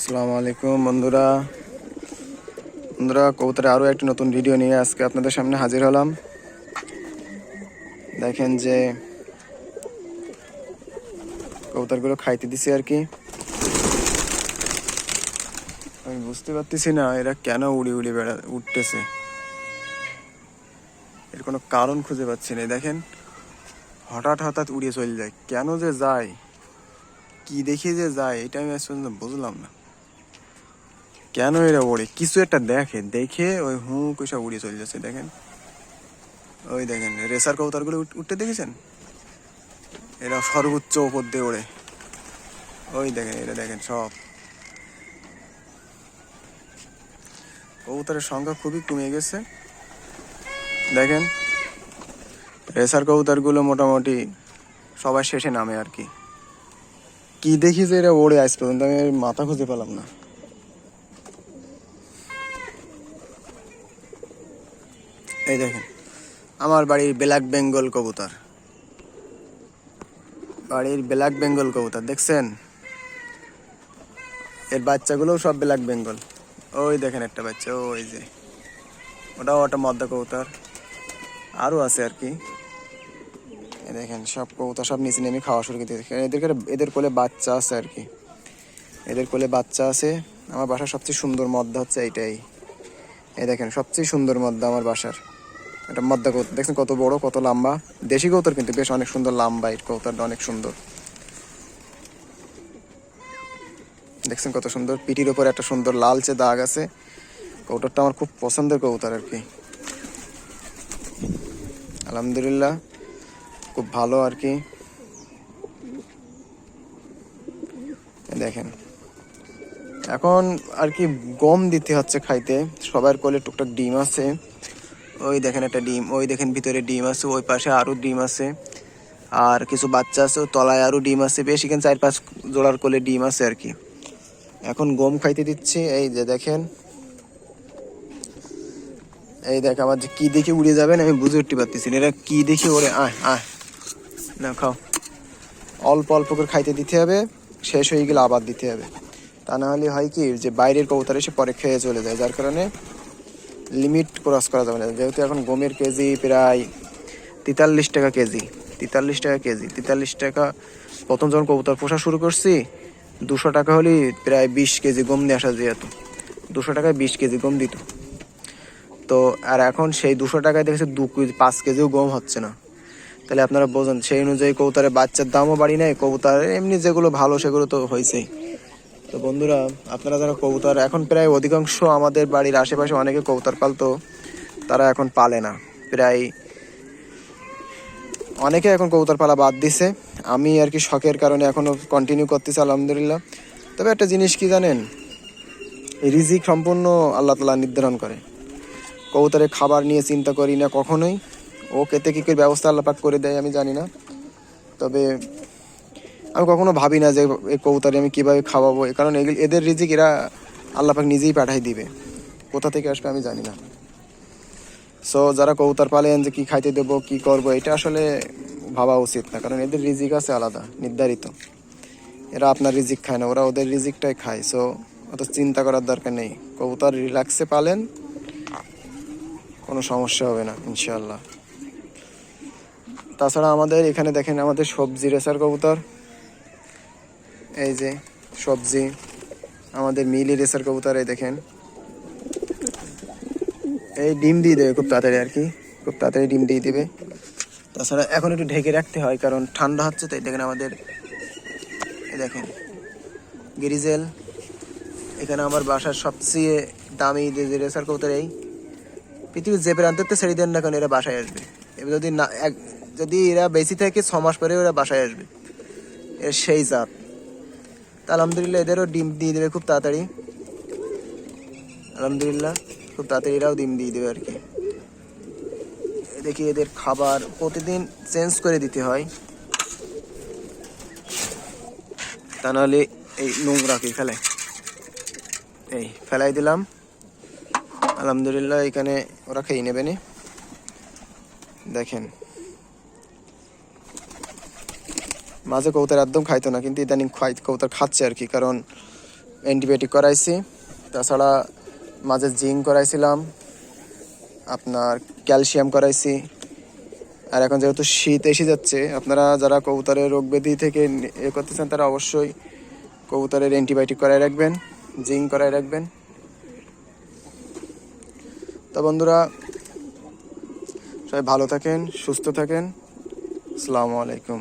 আসসালামু আলাইকুম, বন্ধুরা। বন্ধুরা কবুতরের আরও একটি নতুন ভিডিও নিয়ে আজকে আপনাদের সামনে হাজির হলাম। দেখেন যে কবুতরগুলো খাইতে দিছি আর কি। আমি বুঝতে পারতেছি না এরা কেন উড়ি উড়ি বেড়া উঠতেছে। এর কোনো কারণ খুঁজে পাচ্ছি না। দেখেন, হঠাৎ হঠাৎ উড়িয়ে চলে যায়। কেন যে যায়? কি দেখে যে যায়? এটা আমি আসলে বুঝলাম না। কেন এরা ওড়ে? কিছু একটা দেখে দেখে ওই হু কইসা উড়িয়ে চলে যাচ্ছে, দেখেন। ওই দেখেন, রেসার কবুতরগুলো উঠ- উঠতে দেখেছেন? এরা সর্বোচ্চ ওপর দিয়ে ওড়ে। ওই দেখেন এটা দেখেন সব। কবুতরের সংখ্যা খুবই কমে গেছে। দেখেন, রেসার কবুতরগুলো মোটামুটি সবার শেষে নামে আর কি। কি দেখি যে এরা ওড়ে আজ পর্যন্ত, আমি মাথা খুঁজে পেলাম না। এই দেখেন, আমার বাড়ির ব্ল্যাক বেঙ্গল কবুতর। বাড়ির ব্ল্যাক বেঙ্গল কবুতর, দেখছেন? এর বাচ্চাগুলোও সব ব্ল্যাক বেঙ্গল। ওই দেখেন একটা বাচ্চা, ওই যে। ওটাও একটা মদ্দা কবুতর। আরও আছে আর কি। দেখেন, সব কবুতর সব নিচে নেমে খাওয়া শুরু করে এদেরকে এদের কোলে বাচ্চা আছে আর কি। এদের কোলে বাচ্চা আছে। আমার বাসার সবচেয়ে সুন্দর মদ্দা হচ্ছে এইটাই। এই দেখেন, সবচেয়ে সুন্দর মদ্দা আমার বাসার। এটা মদ্দা কৌতর দেখছেন কত বড়, কত লম্বা? দেশি কৌতর কিন্তু বেশ অনেক সুন্দর, লম্বা এই কৌতরটা অনেক সুন্দর। দেখছেন কত সুন্দর পিটির উপরে একটা সুন্দর লালচে দাগ আছে। কৌতরটা আমার খুব পছন্দের কৌতর আর কি। আলহামদুলিল্লাহ, খুব ভালো আর কি। দেখেন, এখন আর কি গম দিতে হচ্ছে খাইতে। সবার কোলে টুকটাক ডিম আছে। ওই দেখেন একটা ডিম, ওই দেখেন ভিতরে ডিম আছে, ওই পাশে আরও ডিম আছে। আর কিছু বাচ্চা আছে তলায় আরও ডিম আছে, বেশ এখানে চার পাঁচ জোড়ার কোলে ডিম আছে আর কি। এখন গম খাইতে দিচ্ছি, এই যে দেখেন। এই দেখ আমার যে কি দেখে উড়ে যাবেন, আমি বুঝে উঠতে পারতেছি। এরা কি দেখে ওরে, আয় আয়। না, খাও। অল্প অল্প করে খাইতে দিতে হবে, শেষ হয়ে গেলে আবার দিতে হবে। তা না হলে হয় কি, যে বাইরের কবুতর এসে পরে খেয়ে চলে যায়, যার কারণে লিমিট ক্রস করা যাবে না। যেহেতু এখন গমের কেজি প্রায় তেতাল্লিশ টাকা কেজি, তেতাল্লিশ টাকা কেজি, তেতাল্লিশ টাকা। প্রথম যখন কবুতর পোষা শুরু করছি, দুশো টাকা হলে প্রায় বিশ কেজি গম নিয়ে আসা যেত। দুশো টাকায় বিশ কেজি গম দিত। তো আর এখন সেই দুশো টাকায় দেখেছে দু কেজি, পাঁচ কেজিও গম হচ্ছে না। তাহলে আপনারা বোঝেন, সেই অনুযায়ী কবুতরের বাচ্চার দামও বাড়ি নেয় কবুতর এমনি যেগুলো ভালো সেগুলো তো হয়েছেই তো বন্ধুরা, আপনারা যারা কবুতর, এখন প্রায় অধিকাংশ আমাদের বাড়ির আশেপাশে অনেকে কবুতর পালতো, তারা এখন পালে না। প্রায় অনেকে এখন কবুতর পালা বাদ দিছে। আমি আর কি শখের কারণে এখনও কন্টিনিউ করতেছি, আলহামদুলিল্লাহ। তবে একটা জিনিস কি জানেন? রিজিক সম্পূর্ণ আল্লাহ তালা নির্ধারণ করে। কবুতরের খাবার নিয়ে চিন্তা করি না কখনোই। ও কেতে কী ব্যবস্থা আল্লাপাক করে দেয় আমি জানি না। তবে আমি কখনো ভাবি না যে এই কবুতরে আমি কীভাবে খাওয়াবো কারণ এদের রিজিক এরা আল্লাপাক নিজেই পাঠাই দিবে। কোথা থেকে আসবে আমি জানি না। সো যারা কবুতর পালেন যে কি খাইতে দেবো, কি করব, এটা আসলে ভাবা উচিত না, কারণ এদের রিজিক আছে আলাদা, নির্ধারিত। এরা আপনার রিজিক খায় না, ওরা ওদের রিজিকটাই খায়। সো অত চিন্তা করার দরকার নেই। কবুতর রিল্যাক্সে পালেন, কোনো সমস্যা হবে না ইনশাল্লাহ তাছাড়া আমাদের এখানে দেখেন, আমাদের সবজি রেসার কবুতর। এই যে সবজি, আমাদের মিলি রেসার কবুতর এই দেখেন। এই ডিম দিয়ে দেবে খুব তাড়াতাড়ি আর কি, খুব তাড়াতাড়ি ডিম দিয়ে দেবে। তাছাড়া এখন একটু ঢেকে রাখতে হয়, কারণ ঠান্ডা হচ্ছে তাই দেখেন আমাদের, এই দেখেন, গিরিজেল, এখানে আমার বাসার সবচেয়ে দামি যে রেসার কবুতর এই। পৃথিবীর যে প্রান্ততে ছেড়ে দেন না কেন এরা বাসায় আসবে। এবার যদি না যদি এরা বেশি থাকে, ছ মাস পরে ওরা বাসায় আসবে। এর সেই জাত। আলহামদুলিল্লাহ, এদেরও ডিম দিয়ে দেবে খুব তাড়াতাড়ি। আলহামদুলিল্লাহ, খুব তাড়াতাড়ি এরাও ডিম দিয়ে দেবে আর কি। দেখি এদের খাবার প্রতিদিন চেঞ্জ করে দিতে হয়। তা নাহলে এই নোংরা কি ফেলে? এই ফেলাই দিলাম। আলহামদুলিল্লাহ, এখানে ওরা খেয়ে নেবে নি। দেখেন। মাঝে কবুতর একদম খাইতো না, কিন্তু ইদানিং খাই, কবুতর খাচ্ছে আর কি, কারণ অ্যান্টিবায়োটিক করাইছি। তাছাড়া মাঝে জিঙ্ক করাইছিলাম, আপনার ক্যালসিয়াম করাইছি। আর এখন যেহেতু শীত এসে যাচ্ছে, আপনারা যারা কবুতরের রোগ ব্যাধি থেকে এ করতেছেন, তারা অবশ্যই কবুতরের অ্যান্টিবায়োটিক করাই রাখবেন, জিঙ্ক করাই রাখবেন। তো বন্ধুরা, সবাই ভালো থাকেন, সুস্থ থাকেন। আসসালামু আলাইকুম।